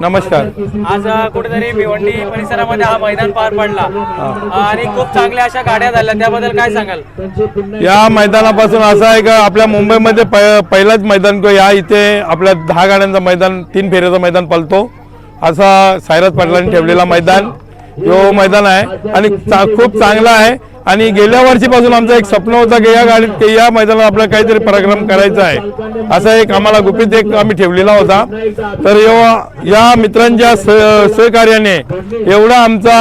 नमस्कार. आज कुठेतरी भिवंडी परिसरामध्ये हा मैदान पार पडला. आणि खूप चांगल्या अशा गाड्या झाल्या. त्याबद्दल काय सांगाल? या मैदानापासून असं आहे का आपल्या मुंबईमध्ये पहिलाच मैदान को या इथे आपल्या दहा गाड्यांचं मैदान तीन फेऱ्याचं मैदान पळतो असा सायरस पाटलांनी ठेवलेला मैदान. यो मैदान आहे आणि खूप चांगला आहे. आणि गेल्या वर्षीपासून आमचं एक स्वप्न होतं की या गाडीत की या मैदानात आपल्याला काहीतरी पराक्रम करायचा आहे. असा एक आम्हाला गुपित एक आम्ही ठेवलेला होता. तर यो या मित्रांच्या स- सहकार्याने एवढा आमचा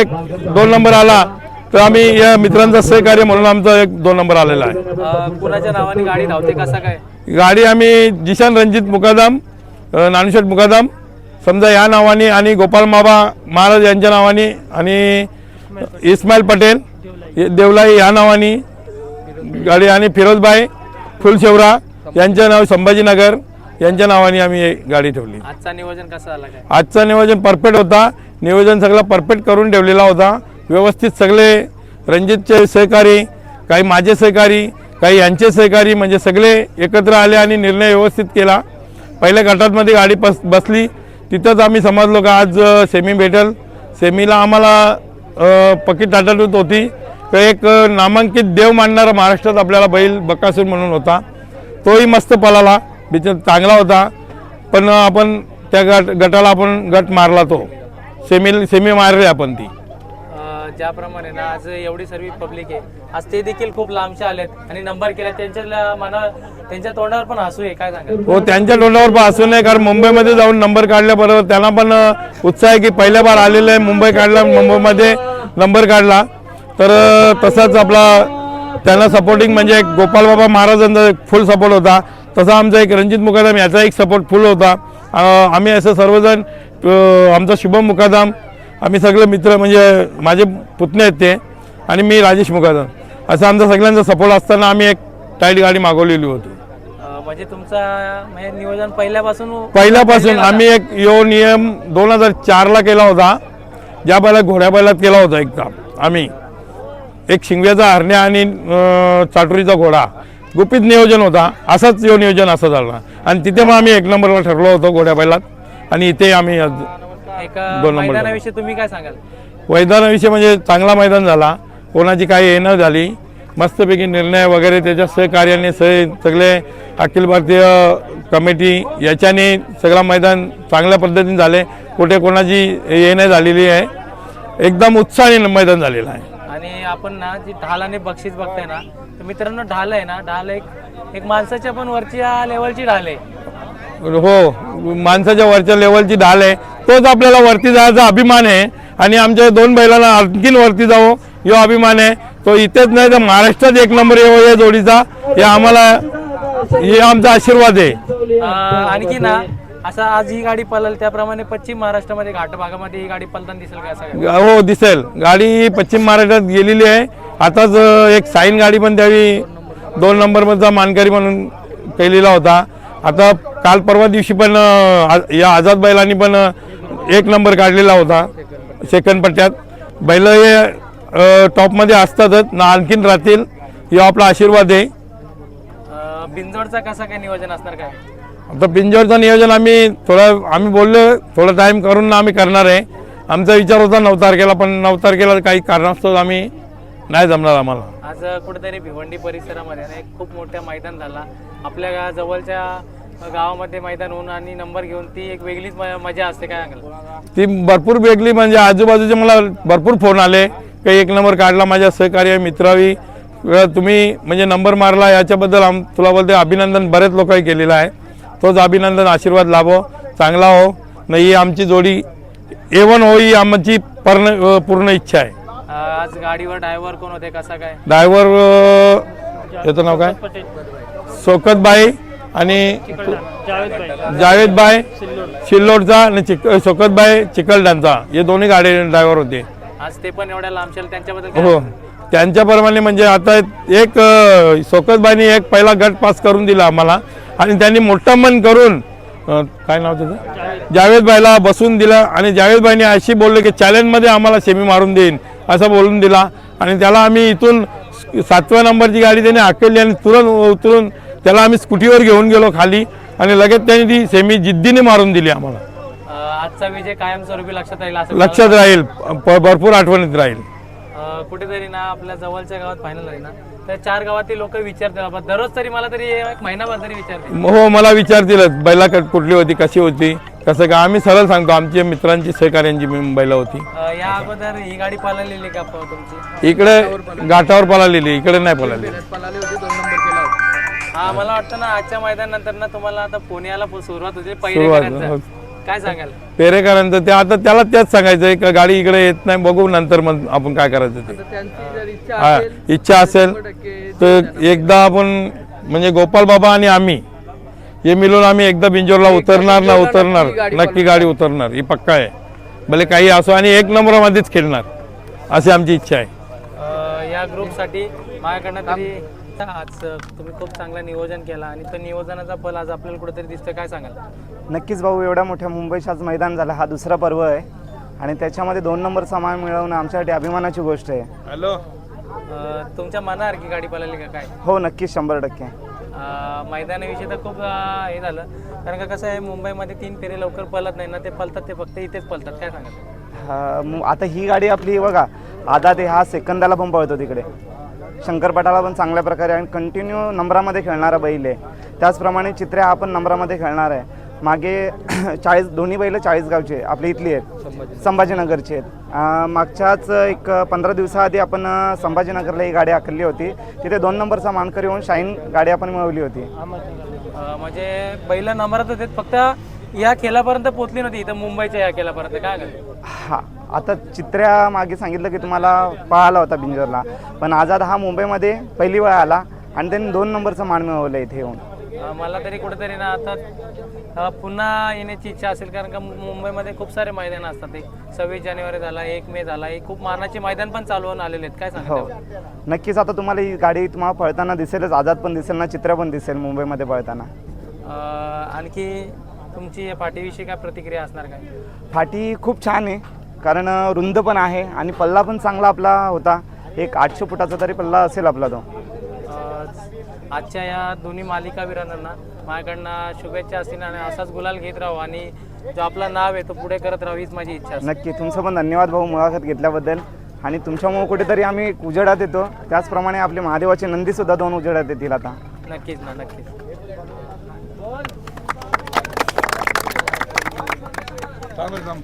एक दोन नंबर आला. तर आम्ही या मित्रांचा सहकार्य म्हणून आमचा एक दोन नंबर आलेला आहे. कुणाच्या नावाने गाडी धावते? कसा काय? गाडी आम्ही जिशान रणजित मुकादम नानुशेठ मुकादम समजा या नावाने आणि गोपाल माबा महाराज यांच्या नावाने आणि इस्माईल पटेल देवलाई या नावाने गाडी आणि फिरोजबाई फुलशेवरा यांच्या नाव संभाजीनगर यांच्या नावाने आम्ही गाडी ठेवली. आजचा नियोजन कसं झालं काय? आजचा नियोजन परफेक्ट होता. नियोजन सगळं परफेक्ट करून ठेवलेला होता. व्यवस्थित सगळे रणजितचे सहकारी काही माझे सहकारी काही यांचे सहकारी म्हणजे सगळे एकत्र आले आणि निर्णय व्यवस्थित केला. पहिल्या गटातमध्ये गाडी बस बसली. तिथंच आम्ही समजलो का आज सेमी भेटेल. सेमीला आम्हाला अ, पक्की टाटाटूत होती. तर एक नामांकित देव मानणारा महाराष्ट्रात आपल्याला बैल बकासूर म्हणून होता. तोही मस्त पळाला. बिचार चांगला होता. पण आपण त्या गट गटाला आपण गट मारला तो. सेमी सेमी मारले आपण ती. ज्याप्रमाणे ना आज एवढी सर्व पब्लिक आहे. आज ते देखील खूप लांबचे आलेत आणि नंबर केला त्यांच्या मना त्यांच्या तोंडावर पण हसू आहे. काय सांगाल? हो त्यांच्या तोंडावर पण असू नये. कारण मुंबईमध्ये जाऊन नंबर काढल्याबरोबर त्यांना पण उत्साह आहे की पहिल्या बार आलेलं आहे. मुंबई काढला मुंबईमध्ये नंबर काढला. तर तसाच आपला त्यांना सपोर्टिंग म्हणजे एक गोपाल बाबा महाराजांचा एक फुल सपोर्ट होता. तसा आमचा एक रणजित मुकादम याचा एक सपोर्ट फुल होता. आम्ही असं सर्वजण आमचा शुभम मुकादम आम्ही सगळे मित्र म्हणजे माझे पुतणे आहेत ते आणि मी राजेश मुकादम. असं आमचा सगळ्यांचा सपोर्ट असताना आम्ही एक टाईट गाडी मागवलेली होती. म्हणजे तुमचा म्हणजे नियोजन पहिल्यापासून पहिल्यापासून आम्ही एक यो नियम दोन हजार चारला केला होता. ज्या बैला घोड्या बैलात केला होता एकदा आम्ही. एक शिंगव्याचा हरण्या आणि चाटुरीचा घोडा. गुपित नियोजन होता. असाच यो नियोजन असं झालं. आणि तिथे मग आम्ही एक नंबरवर ठरलो होतो घोड्या बैलात. आणि इथे आम्ही दोन नंबर तुम्ही काय सांगाल? मैदानाविषयी म्हणजे चांगला मैदान झाला. कोणाची काही हे न झाली. मस्तपैकी निर्णय वगैरे त्याच्या सहकार्याने सह सगळे अखिल भारतीय कमिटी याच्याने सगळा मैदान चांगल्या पद्धतीने झाले. कुठे कोणाची नाही झालेली आहे. एकदम उत्साहाने मैदान झालेलं आहे. आणि आपण ना जी ढाल आणि बक्षीस बघताय ना तर मित्रांनो ढाल आहे ना ढाल एक एक माणसाच्या पण वरची या लेवलची ढाल आहे. हो माणसाच्या वरच्या लेवलची ढाल आहे. तोच आपल्याला वरती जायचा अभिमान आहे. आणि आमच्या दोन बैलांना आणखीन वरती जावं यो अभिमान आहे. तो इथेच नाही तर महाराष्ट्रात एक नंबर येऊ या जोडीचा. हे आम्हाला हे आमचा आशीर्वाद आहे. अं, आणखी ना असं आज ही गाडी पळल त्याप्रमाणे पश्चिम महाराष्ट्रामध्ये घाट भागामध्ये ही गाडी पलताना दिसेल का हो दिसेल. गाडी पश्चिम महाराष्ट्रात गेलेली आहे. आताच अ, एक साईन गाडी पण त्यावेळी दोन नंबरमधचा मानकरी म्हणून केलेला होता. आता काल परवा दिवशी पण अ, आ- या आझाद बैलांनी पण अ, एक नंबर काढलेला होता. सेकंड पट्ट्यात. बैल हे अ, टॉपमध्ये असतातच. ना आणखीन राहतील. हे आपला आशीर्वाद आहे. अं, बिंजोडचा कसा काय नियोजन असणार काय? आता पिंजोरचं नियोजन आम्ही थोडं आम्ही बोललो थोडा टाईम करून आम्ही करणार आहे. आमचा विचार होता नऊ तारखेला पण नऊ तारखेला काही कारणास्तव आम्ही नाही जमणार आम्हाला. आज कुठेतरी भिवंडी परिसरामध्ये ना एक खूप मोठा मैदान झाला. आपल्या गा- जवळच्या गावामध्ये मैदान होऊन आणि नंबर घेऊन ती एक वेगळीच म- मजा असते. काय सांगाल? ती भरपूर वेगळी म्हणजे आजूबाजूचे मला भरपूर फोन आले. काही एक नंबर काढला माझ्या सहकार्य मित्रावी. तुम्ही म्हणजे नंबर मारला याच्याबद्दल आम तुला बोलते अभिनंदन बरेच लोकांनी केलेलं आहे. तोच अभिनंदन आशीर्वाद लाभो. चांगला हो. नाही ही आमची जोडी एवन हो ही आमची पूर्ण पूर्ण इच्छा आहे. आज गाडीवर ड्रायव्हर कोण होते? कसा काय? ड्रायव्हर याचं नाव काय? शोकतबाई आणि जावेदबाई शिल्लोडचा आणि चिक शोकतबाई चिकलडांचा हे दोन्ही गाडी ड्रायव्हर होते. आज ते पण एवढ्या लांबशेल त्यांच्याबद्दल काय? हो. त्यांच्याप्रमाणे म्हणजे आता एक अ, शोकतबाईंनी एक पहिला गट पास करून दिला आम्हाला. आणि त्यांनी मोठं मन करून काय नाव त्याचं? जावेदबाईला बसून दिलं आणि जावेदबाईंनी अशी बोलले की चॅलेंजमध्ये आम्हाला सेमी मारून देईन असं बोलून दिला. आणि त्याला आम्ही इथून सातव्या नंबरची गाडी त्याने हाकलली आणि तुरंत उतरून त्याला आम्ही स्कूटीवर घेऊन गेलो खाली आणि लगेच त्यांनी ती सेमी जिद्दीने मारून दिली आम्हाला. आजचा विजय कायमस्वरूपी लक्षात राहील लक्षात राहील. भरपूर आठवणीत राहील. कुठेतरी ना आपल्या जवळच्या गावात फायनल झाली ना तर चार गावातील लोक विचारतील बाबा दररोज तरी मला तरी एक महिनाभर तरी विचारतील. हो मला विचारतीलच बैला कट कुठली होती कशी होती? कसं का आम्ही सरळ सांगतो आमच्या मित्रांची सहकार्यांची मी बैला होती. अं, या अगोदर ही गाडी पळालेली का प- तुमची? इकडे घाटावर पळालेली इकडे नाही पळाली हा मला वाटतं ना आजच्या मैदानानंतर ना तुम्हाला आता पुण्याला पु- सुरुवात होती सुरुवात, पहिल्या हो. काय सांगाल? पेरेकरांचं ते आता त्याला तेच सांगायचंय का गाडी इकडे येत नाही बघू नंतर मग आपण काय करायचं ते. हा, इच्छा असेल तर एकदा आपण म्हणजे गोपाल बाबा आणि आम्ही हे मिळून आम्ही एकदा बिंजोरला उतरणार ना उतरणार नक्की गाडी उतरणार ही पक्का आहे. भले काही असो आणि एक नंबरमध्येच खेळणार अशी आमची इच्छा आहे. अं, या ग्रुपसाठी माझ्याकडनं तरी आज तुम्ही खूप चांगलं नियोजन केला आणि तो नियोजनाचा फल आज आपल्याला कुठेतरी दिसतोय काय सांगाल? नक्कीच भाऊ एवढ्या मोठ्या मुंबईचा आज मैदान झाला. हा दुसरा पर्व आहे आणि त्याच्यामध्ये दोन नंबर सामान मिळवणं आमच्यासाठी अभिमानाची गोष्ट आहे. हॅलो. अं, तुमच्या मनासारखी गाडी पळाली का काय? हो नक्कीच शंभर टक्के. अं, मैदानाविषयी तर खूप अं, हे झालं. कारण का कसं आहे मुंबईमध्ये तीन फेरे लवकर पळत नाही ना ते पळतात ते फक्त इथेच पळतात. काय सांगाल? हा, मग आता ही गाडी आपली बघा आधा ते हा सेकंदाला पण पळतो तिकडे. शंकरपटाला पण चांगल्या प्रकारे आणि कंटिन्यू नंबरामध्ये खेळणारा बैल आहे. त्याचप्रमाणे चित्र्या हा पण नंबरामध्ये खेळणार आहे. मागे चाळीस दोन्ही बैल चाळीस गावचे आपली इथली आहेत. संभाजीनगरची आहेत. मागच्याच एक पंधरा दिवसाआधी आपण संभाजीनगरला ही गाडी आखली होती. तिथे दोन नंबरचा मानकरी होऊन शाईन गाडी आपण मिळवली होती. म्हणजे पहिल्या नंबरात होते फक्त या खेळापर्यंत पोहोचली नव्हती इथं मुंबईच्या या खेळापर्यंत. काय सांगाल हा आता चित्र्या मागे सांगितलं की तुम्हाला पळाला होता बिंजोरला. पण आझाद हा मुंबईमध्ये पहिली वेळ आला आणि त्यांनी दोन नंबरचा मान मिळवलं इथे येऊन. अं, मला तरी कुठेतरी ना आता अं, पुन्हा येण्याची इच्छा असेल कारण का मु- मुंबईमध्ये खूप सारे मैदान असतात. एक सव्वीस जानेवारी झाला एक मे झाला एक खूप मानाचे मैदान पण चालू होऊन आलेले आहेत. काय हो. सांगाल नक्कीच आता तुम्हाला ही गाडी तुम्हाला पळताना दिसेलच आझाद पण दिसेल ना चित्रा पण दिसेल मुंबईमध्ये पळताना. आणखी तुमची या पाठीविषयी काय प्रतिक्रिया असणार काय? फाटी खूप छान आहे. कारण रुंद पण आहे आणि पल्ला पण चांगला आपला होता. एक आठशे फुटाचा तरी पल्ला असेल आपला तो. अं, आजच्या या दोन्ही मालिका वीरांना माझ्याकडनं शुभेच्छा असतील आणि असाच गुलाल घेत राहू आणि जो आपला नाव आहे तो पुढे करत राहू हीच माझी इच्छा असते. नक्की. तुमचं पण धन्यवाद भाऊ मुलाखत घेतल्याबद्दल. आणि तुमच्यामुळे कुठेतरी आम्ही उजेडात येतो. त्याचप्रमाणे आपले महादेवाचे नंदीसुद्धा दोन उजेडात येतील आता. नक्कीच ना नक्कीच. Ставиш там